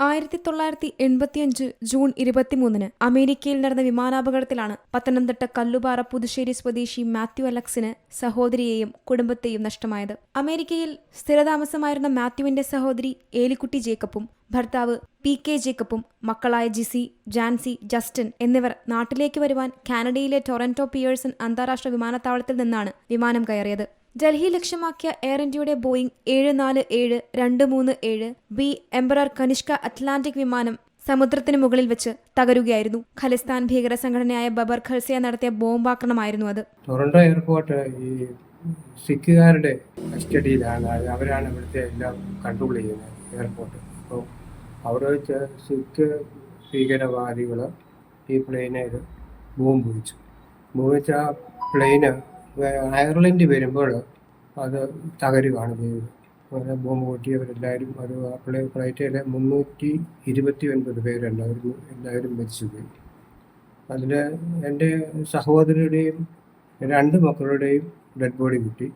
ആയിരത്തി തൊള്ളായിരത്തി എൺപത്തിയഞ്ച് ജൂൺ ഇരുപത്തിമൂന്നിന് അമേരിക്കയിൽ നടന്ന വിമാനാപകടത്തിലാണ് പത്തനംതിട്ട കല്ലുപാറ പുതുശ്ശേരി സ്വദേശി മാത്യു അലക്സിന് സഹോദരിയെയും കുടുംബത്തെയും നഷ്ടമായത്. അമേരിക്കയിൽ സ്ഥിരതാമസമായിരുന്ന മാത്യുവിന്റെ സഹോദരി ഏലിക്കുട്ടി ജേക്കബും ഭർത്താവ് പി കെ ജേക്കബും മക്കളായ ജിസി ജാൻസി ജസ്റ്റിൻ എന്നിവർ നാട്ടിലേക്ക് വരുവാൻ കാനഡയിലെ ടൊറന്റോ പിയേഴ്സൺ അന്താരാഷ്ട്ര വിമാനത്താവളത്തിൽ നിന്നാണ് വിമാനം കയറിയത്. ഡൽഹി ലക്ഷ്യമാക്കിയ എയർ ഇന്ത്യയുടെ ബോയിംഗ് ഏഴ് നാല് ഏഴ് രണ്ട് മൂന്ന് ഏഴ് ബി എംബറർ കനിഷ്ക അറ്റ്ലാന്റിക് വിമാനം സമുദ്രത്തിന് മുകളിൽ വെച്ച് തകരുകയായിരുന്നു. ഖലിസ്ഥാൻ ഭീകര സംഘടനയായ ബബർ ഖൽസിയ നടത്തിയ ബോംബാക്രമണമായിരുന്നു അത്. ടൊറന്റോ എയർപോർട്ട് ഈ സിഖുകാരുടെ കസ്റ്റഡിയിലാണ്. അവരാണ് ഇവിടുത്തെ എല്ലാം കൺട്രോൾ ചെയ്യുന്നത് എയർപോർട്ട്. അപ്പോൾ അവിടെ വെച്ച് സിഖ് ഭീകരവാദികൾ ഈ പ്ലെയിനെ ബോംബ് വെച്ചു. ബോംബ് വെച്ച ആ പ്ലെയിന് അയർലൻഡ് വരുമ്പോൾ അത് തകരുകയാണ് ചെയ്തത് അങ്ങനെ ബോംബ് പൊട്ടിയവരെല്ലാവരും അപ്പോൾ പ്ലേ ഫ്ലൈറ്റിലെ മുന്നൂറ്റി ഇരുപത്തി ഒൻപത് പേരെല്ലാവരും എല്ലാവരും എല്ലാവരും മരിച്ചുപോയി. അതിൽ എന്റെ സഹോദരിയുടെയും രണ്ട് മക്കളുടെയും ഡെഡ് ബോഡി കിട്ടി.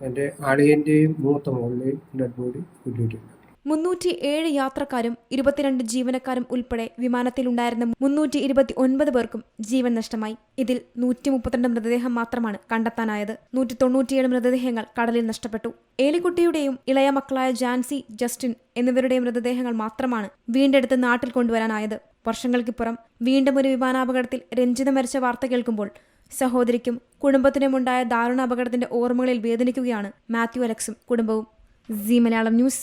എന്റെ അളിയന്റെയും മൂത്ത മോളുടെയും ഡെഡ് ബോഡി കിട്ടിയിട്ടുണ്ട്. മുന്നൂറ്റി ഏഴ് യാത്രക്കാരും ഇരുപത്തിരണ്ട് ജീവനക്കാരും ഉൾപ്പെടെ വിമാനത്തിലുണ്ടായിരുന്ന മുന്നൂറ്റി ഇരുപത്തി ഒൻപത് പേർക്കും ജീവൻ നഷ്ടമായി. ഇതിൽ നൂറ്റി മുപ്പത്തിരണ്ട് മൃതദേഹം മാത്രമാണ് കണ്ടെത്താനായത്. നൂറ്റി തൊണ്ണൂറ്റിയേഴ് മൃതദേഹങ്ങൾ കടലിൽ നഷ്ടപ്പെട്ടു. ഏലിക്കുട്ടിയുടെയും ഇളയ മക്കളായ ജാൻസി ജസ്റ്റിൻ എന്നിവരുടെയും മൃതദേഹങ്ങൾ മാത്രമാണ് വീണ്ടെടുത്ത് നാട്ടിൽ കൊണ്ടുവരാനായത്. വർഷങ്ങൾക്കിപ്പുറം വീണ്ടും ഒരു വിമാനാപകടത്തിൽ രഞ്ജിത മരിച്ച വാർത്ത കേൾക്കുമ്പോൾ സഹോദരിക്കും കുടുംബത്തിനുമുണ്ടായ ദാരുണ അപകടത്തിന്റെ ഓർമ്മകളിൽ വേദനിക്കുകയാണ് മാത്യു അലക്സും കുടുംബവും. Zee Malayalam news